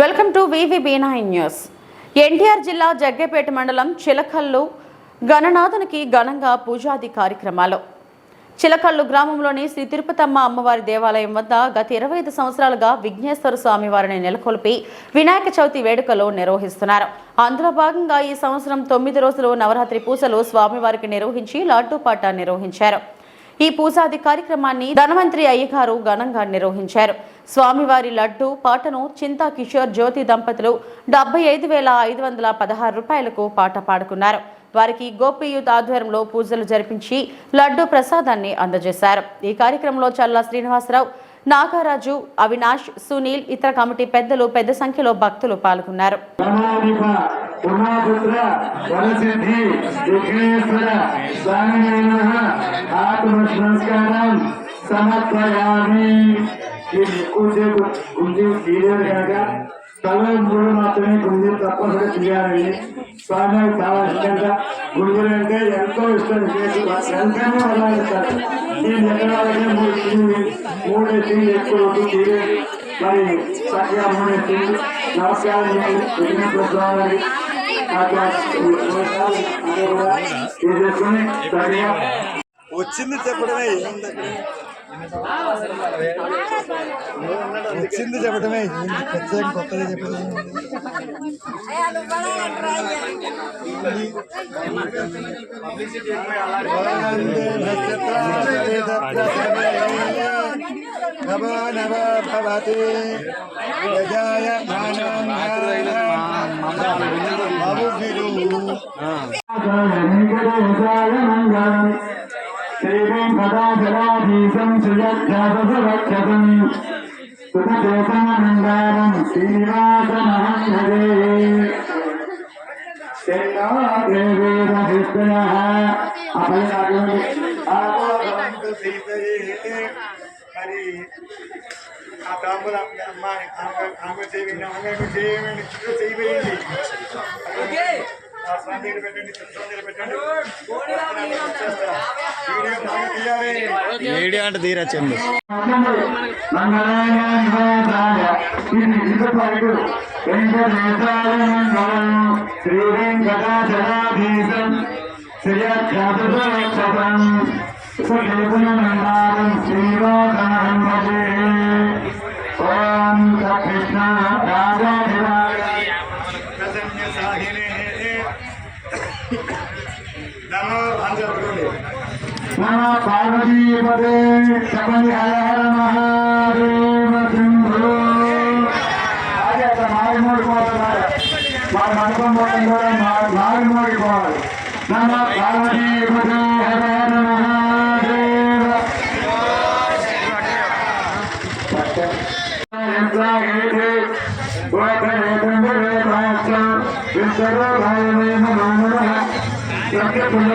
Welcome to VV nine news. NTR జిల్లా జగ్గేపేట మండలం చిలకల్లు గణనాథునికి ఘనంగా పూజాది కార్యక్రమాలు. చిలకల్లు గ్రామంలోని శ్రీ తిరుపతమ్మ అమ్మవారి దేవాలయం వద్ద గత ఇరవై ఐదు సంవత్సరాలుగా విఘ్నేశ్వర స్వామి వారిని నెలకొల్పి వినాయక చవితి వేడుకలు నిర్వహిస్తున్నారు. అందులో భాగంగా ఈ సంవత్సరం తొమ్మిది రోజులు నవరాత్రి పూజలు స్వామివారికి నిర్వహించి లాడ్డూపాట నిర్వహించారు. ఈ పూజాది కార్యక్రమాన్ని ధనవంతరి అయ్యగారు ఘనంగా నిర్వహించారు. స్వామివారి లడ్డు పాటను చింతా కిషోర్ జ్యోతి దంపతులు డెబ్బై ఐదు వేల ఐదు వందల పదహారు రూపాయలకు పాట పాడుకున్నారు. వారికి గోపియూత్ ఆధ్వర్యంలో పూజలు జరిపించి లడ్డు ప్రసాదాన్ని అందజేశారు. ఈ కార్యక్రమంలో చల్లా శ్రీనివాసరావు నాగరాజు అవినాష్ సునీల్ ఇతర కమిటీ పెద్దలు పెద్ద సంఖ్యలో భక్తులు పాల్గొన్నారు. ఉమాపుత్ర వరసిద్ధి విఘ్నేశ్వర స్వామి ఆత్మ సంస్కారం సమర్పయామి. ఇది ఎక్కువసేపు గుంజి తీయలేదు కనుక తల మూడు మాత్రమే గుంజి తప్పనిసరి తీయాలని స్వామి చాలా ఇష్టంగా గుంజులు అంటే ఎంతో ఇష్టం. వెంటనే వదలాలిస్తారు నేను ఎక్కడ వాళ్ళకి మూడు తీరు మూడు తీరు ఎక్కువ తీరేది మరి చక్కగా మూడు తీరు నమస్కారం విఘ్నేశ్వర స్వామి వచ్చింది చెప్పడమే ఏముంది వచ్చింది చెప్పడమే ప్రత్యేక కొత్తగా చెప్పడం? నమో నమ భవతి. మానం श्वेतानन्दारं श्रीनिवासमहं भजे देवेदभिष्टयः अभयनागो श्रीतरे हरि ताम्बूल अम्मा आंग आंग सेवे आंग सेवे नेत्र सेवे ఆ స్వామి దగ్గర పెట్టండి చిత్రం దగ్గర పెట్టండి వీడియో తీయాలి వీడియో అంటే తీరా శ్రీ భజే నమ పార్వతీపదే శబరి హర హర మహాదేవ శంభో అదే అట్లా మారిమోడి పోతున్నారు మా మండపం పోవడం కూడా మారిమోడి పోవాలి నమ పార్వతీపదే హర హర మహాదేవ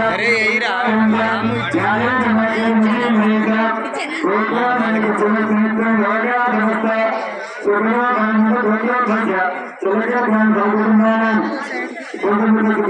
అరే ఎయిరా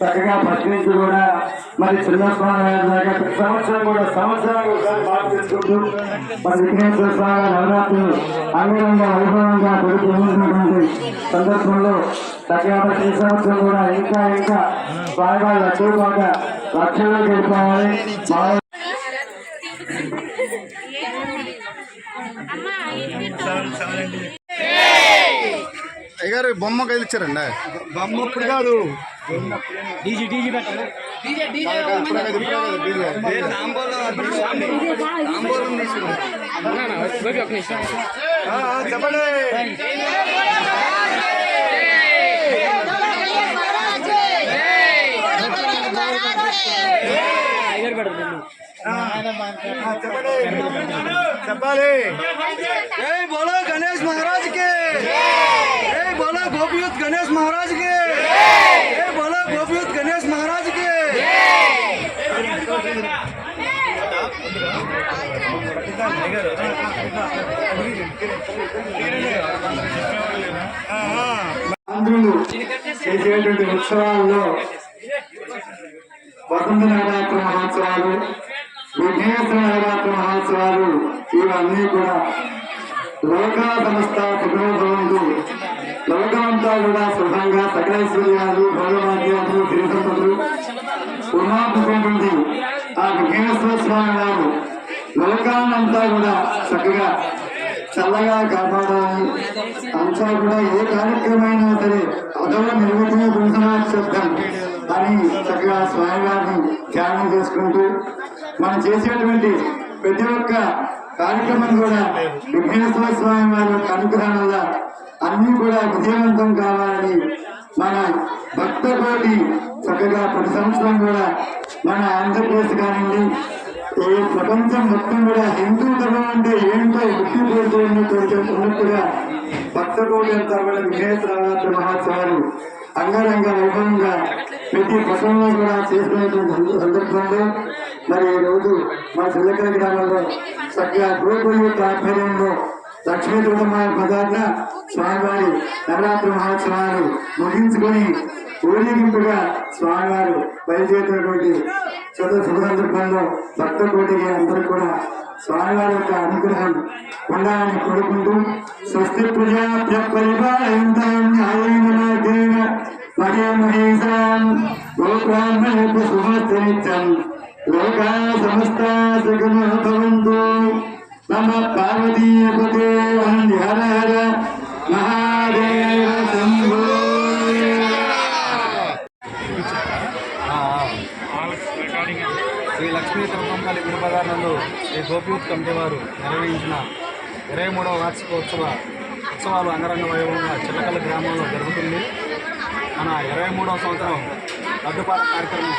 చక్కగా ఫస్ట్ కూడా మరి చిన్న స్వామి గారి దాకా ప్రతి సంవత్సరం కూడా సంవత్సరాలు ఒకసారి బాగా మరి విఘ్నేశ్వర స్వామి నవరాత్రులు అంగరంగ వైభవంగా పెడుతున్నటువంటి సందర్భంలో చక్కగా ప్రతి సంవత్సరం కూడా ఇంకా ఇంకా బాగా లక్షల బాగా లక్షల్లో మా అయ్యారు బొమ్మ కదిలిచ్చారండి బొమ్మ ఇప్పుడు కాదు చెప్పండి. చెప్పాలి జై బోలో గణేష్ మహారాజ్కి జై బోలో గోపియూత్ గణేష్ మహారాజ్కి జై బోలో గోపియూత్ గణేష్ మహారాజ్కి ఆ, ఆ. అందరూ చేసేటువంటి ఉత్సవాల్లో వసంత నవరాత్రి మహోత్సవాలు విఘ్నేశ్వర నవరాత్రి మహోత్సవాలు ఇవన్నీ కూడా లోక సంస్థ సుఖభవంతు లోకమంతా కూడా సుఖంగా సకలేశ్వర్యాలు భోగభాగ్యాలు తిరుపతులు ఉన్నాపుకుంటుంది ఆ విఘ్నేశ్వర స్వామి వారు లోకాన్నంతా కూడా చక్కగా చల్లగా కాపాడాలని అంతా కూడా ఏ కార్యక్రమైనా సరే అదవ నిర్వచన పురుషనాశబ్దం అని చక్కగా స్వామివారిని ధ్యానం చేసుకుంటూ మనం చేసేటువంటి ప్రతి ఒక్క కార్యక్రమం కూడా విఘ్నేశ్వర స్వామి వారి యొక్క అనుగ్రహం వల్ల అన్ని కూడా విజయవంతం కావాలని మన భక్త కోటి చక్కగా ప్రతి సంవత్సరం కూడా మన ఆంధ్రప్రదేశ్ కానివ్వండి ఈ ప్రపంచం మొత్తం కూడా హిందూ ధర్మం అంటే ఏంటో ఉట్టిపోతున్నటువంటి ఉన్నట్టుగా భక్త కోటి అంతా కూడా విఘ్నేశ్వర మహోత్సవాలు అంగరంగ వైభవంగా ప్రతి పట్టణంలో కూడా చేసుకునేటువంటి సందర్భంలో మరి ఈ రోజు మా చిల్లకల గ్రామంలో చక్కగా గోకుల యొక్క ఆధ్వర్యంలో లక్ష్మీ దుర్గమ్మ ప్రధాన స్వామివారి నవరాత్రి మహోత్సవాలు ముగించుకొని ఊరేగింపుగా స్వామివారు బయలుదేరినటువంటి చదువు శుభ సందర్భంలో భక్త కోటికి అందరూ కూడా స్వామివారి యొక్క అనుగ్రహం ఉండాలని కోరుకుంటూ స్వస్తి ప్రజాభ్య పరిపాలయంతాం న్యాయేన మార్గేణ మహే మహేశాం గోబ్రాహ్మణేభ్య శుభస్య లోకా సమస్తా సుఖినో భవంతు. నమ పార్వతీయపతే శ్రీ గోపియూత్ కమిటీ వారు నిర్వహించిన ఇరవై మూడవ వార్షికోత్సవ ఉత్సవాలు అంగరంగ వైభవంగా చిల్లకల్లి గ్రామంలో జరుగుతుంది. మన ఇరవై మూడవ సంవత్సరం రద్దుపాట కార్యక్రమం